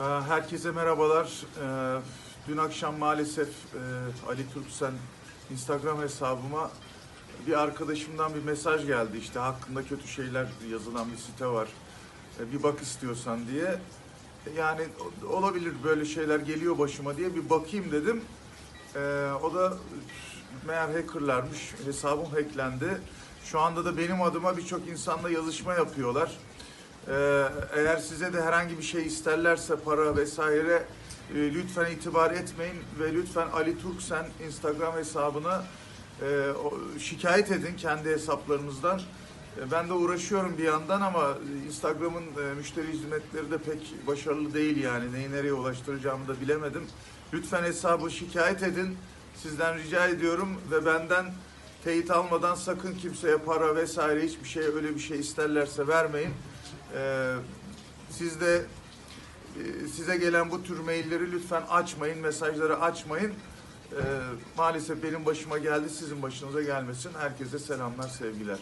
Ee, Herkese merhabalar. Ee, Dün akşam maalesef e, Ali Türksen Instagram hesabıma bir arkadaşımdan bir mesaj geldi. İşte hakkında kötü şeyler yazılan bir site var. Ee, Bir bak istiyorsan diye. Yani olabilir böyle şeyler geliyor başıma diye bir bakayım dedim. Ee, O da meğer hackerlarmış. Hesabım hacklendi. Şu anda da benim adıma birçok insanla yazışma yapıyorlar. Ee, eğer size de herhangi bir şey isterlerse para vesaire e, lütfen itibar etmeyin ve lütfen Ali Turksen Instagram hesabına e, o- şikayet edin kendi hesaplarınızdan. E, ben de uğraşıyorum bir yandan ama Instagram'ın e, müşteri hizmetleri de pek başarılı değil yani neyi nereye ulaştıracağımı da bilemedim. Lütfen hesabı şikayet edin. Sizden rica ediyorum ve benden teyit almadan sakın kimseye para vesaire hiçbir şey öyle bir şey isterlerse vermeyin. Ee, e, size gelen bu tür mailleri lütfen açmayın, mesajları açmayın. Ee, maalesef benim başıma geldi, sizin başınıza gelmesin. Herkese selamlar, sevgiler.